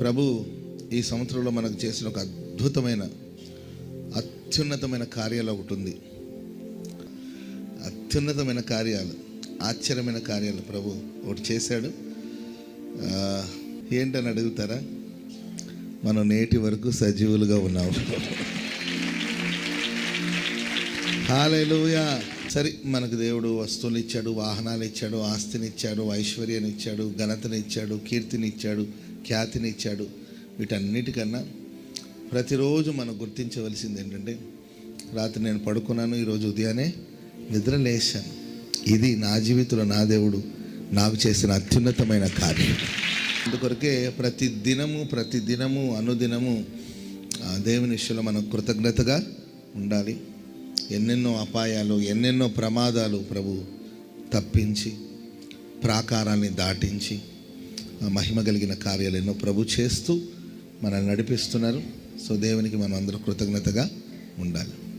ప్రభు ఈ సంవత్సరంలో మనకు చేసిన ఒక అద్భుతమైన అత్యున్నతమైన కార్యాలు ఒకటి ఉంది. అత్యున్నతమైన కార్యాలు ఆశ్చర్యమైన కార్యాలు ప్రభు ఒకటి చేశాడు. ఏంటని అడుగుతారా? మనం నేటి వరకు సజీవులుగా ఉన్నాము. హాలేలుయా! సరే మనకు దేవుడు వస్తువులు ఇచ్చాడు వాహనాలు ఇచ్చాడు ఆస్తిని ఇచ్చాడు ఐశ్వర్యాన్ని ఇచ్చాడు ఘనతని ఇచ్చాడు కీర్తిని ఇచ్చాడు ఖ్యాతిని ఇచ్చాడు వీటన్నిటికన్నా ప్రతిరోజు మనం గుర్తించవలసింది ఏంటంటే రాత్రి నేను పడుకున్నాను ఈరోజు ఉదయాన్నే నిద్ర లేచాను ఇది నా జీవితంలో నా దేవుడు నాకు చేసిన అత్యున్నతమైన కార్యం. అందుకొరకే ప్రతి దినము ప్రతి దినము అనుదినము ఆ దేవుని విషయంలో మనం కృతజ్ఞతగా ఉండాలి. ఎన్నెన్నో అపాయాలు ఎన్నెన్నో ప్రమాదాలు ప్రభు తప్పించి ప్రాకారాన్ని దాటించి మహిమ కలిగిన కార్యాలు ఎన్నో ప్రభు చేస్తూ మనల్ని నడిపిస్తున్నారు. సో దేవునికి మనం అందరూ కృతజ్ఞతగా ఉండాలి.